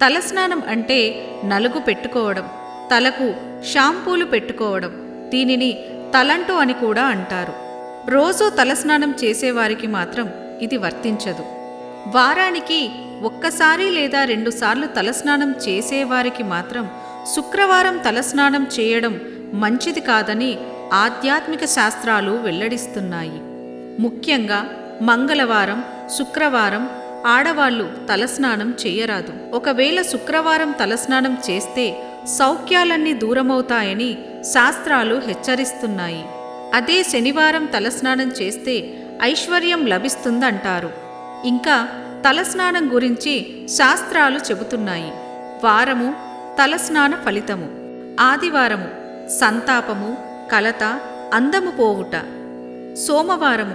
తలస్నానం అంటే నలుగు పెట్టుకోవడం తలకు షాంపూలు పెట్టుకోవడం దీనిని తలంటు అని కూడా అంటారు. రోజూ తలస్నానం చేసేవారికి మాత్రం ఇది వర్తించదు. వారానికి ఒక్కసారి లేదా రెండుసార్లు తలస్నానం చేసేవారికి మాత్రం శుక్రవారం తలస్నానం చేయడం మంచిది కాదని ఆధ్యాత్మిక శాస్త్రాలు వెల్లడిస్తున్నాయి. ముఖ్యంగా మంగళవారం శుక్రవారం ఆడవాళ్ళు తలస్నానం చేయరాదు. ఒకవేళ శుక్రవారం తలస్నానం చేస్తే సౌఖ్యాలన్నీ దూరమవుతాయని శాస్త్రాలు హెచ్చరిస్తున్నాయి. అదే శనివారం తలస్నానం చేస్తే ఐశ్వర్యం లభిస్తుందంటారు. ఇంకా తలస్నానం గురించి శాస్త్రాలు చెబుతున్నాయి. వారము తలస్నాన ఫలితము. ఆదివారము సంతాపము కలత అందము పోవుట. సోమవారము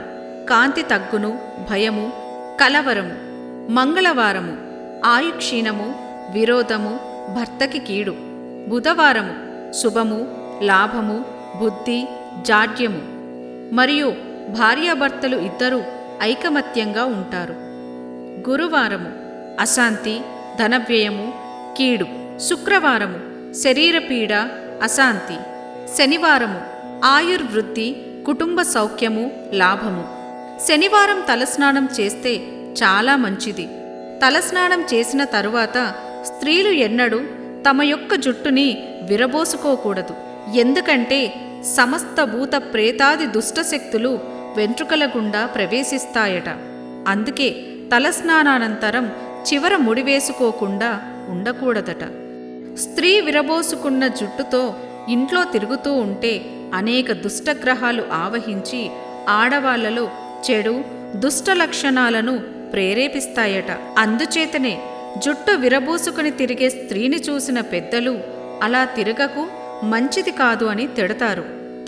కాంతి తగ్గును భయము కలవరము. మంగళవారము ఆయుక్షీణము విరోధము భర్తకి కీడు బుధవారము శుభము లాభము బుద్ధి జాడ్యము. మరియు భార్యాభర్తలు ఇద్దరూ ఐకమత్యంగా ఉంటారు. గురువారము అశాంతి ధనవ్యయము కీడు. శుక్రవారము శరీరపీడ అశాంతి. శనివారము ఆయుర్వృద్ధి కుటుంబ సౌఖ్యము లాభము. శనివారం తలస్నానం చేస్తే చాలా మంచిది. తలస్నానం చేసిన తరువాత స్త్రీలు ఎన్నడూ తమ యొక్క జుట్టుని విరబోసుకోకూడదు. ఎందుకంటే సమస్త భూత ప్రేతాది దుష్టశక్తులు వెంట్రుకల గుండా ప్రవేశిస్తాయట. అందుకే తలస్నానానంతరం చివర ముడివేసుకోకుండా ఉండకూడదట. స్త్రీ విరబోసుకున్న జుట్టుతో ఇంట్లో తిరుగుతూ ఉంటే అనేక దుష్టగ్రహాలు ఆవహించి ఆడవాళ్ళలో చెడు దుష్ట లక్షణాలను ప్రేరేపిస్తాయట. అందుచేతనే జుట్టు విరబూసుకుని తిరిగే స్త్రీని చూసిన పెద్దలు అలా తిరగకు మంచిది కాదు అని తిడతారు.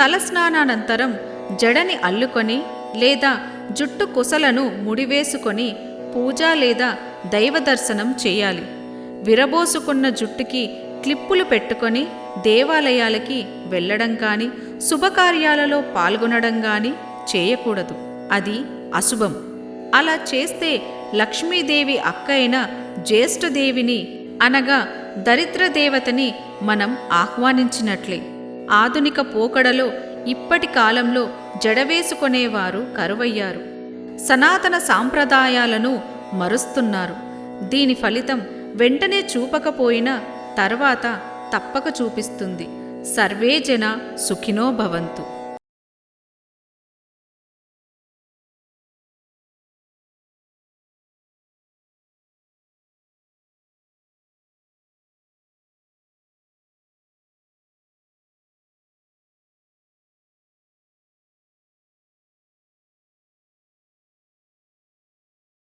తలస్నానానంతరం జడని అల్లుకొని లేదా జుట్టు కుసలను ముడివేసుకొని పూజ లేదా దైవ దర్శనం చేయాలి. విరబోసుకున్న జుట్టుకి క్లిప్పులు పెట్టుకొని దేవాలయాలకి వెళ్ళడం కానీ శుభకార్యాలలో పాల్గొనడం కానీ చేయకూడదు. అది అశుభం. అలా చేస్తే లక్ష్మీదేవి అక్కైన జ్యేష్ఠదేవిని అనగా దరిద్ర దేవతని మనం ఆహ్వానించినట్లే. ఆధునిక పోకడలో ఇప్పటి కాలంలో జడవేసుకునేవారు కరువయ్యారు. సనాతన సాంప్రదాయాలను మరుస్తున్నారు. దీని ఫలితం వెంటనే చూపకపోయినా తర్వాత తప్పక చూపిస్తుంది. సర్వే జన సుఖినో భవంతు.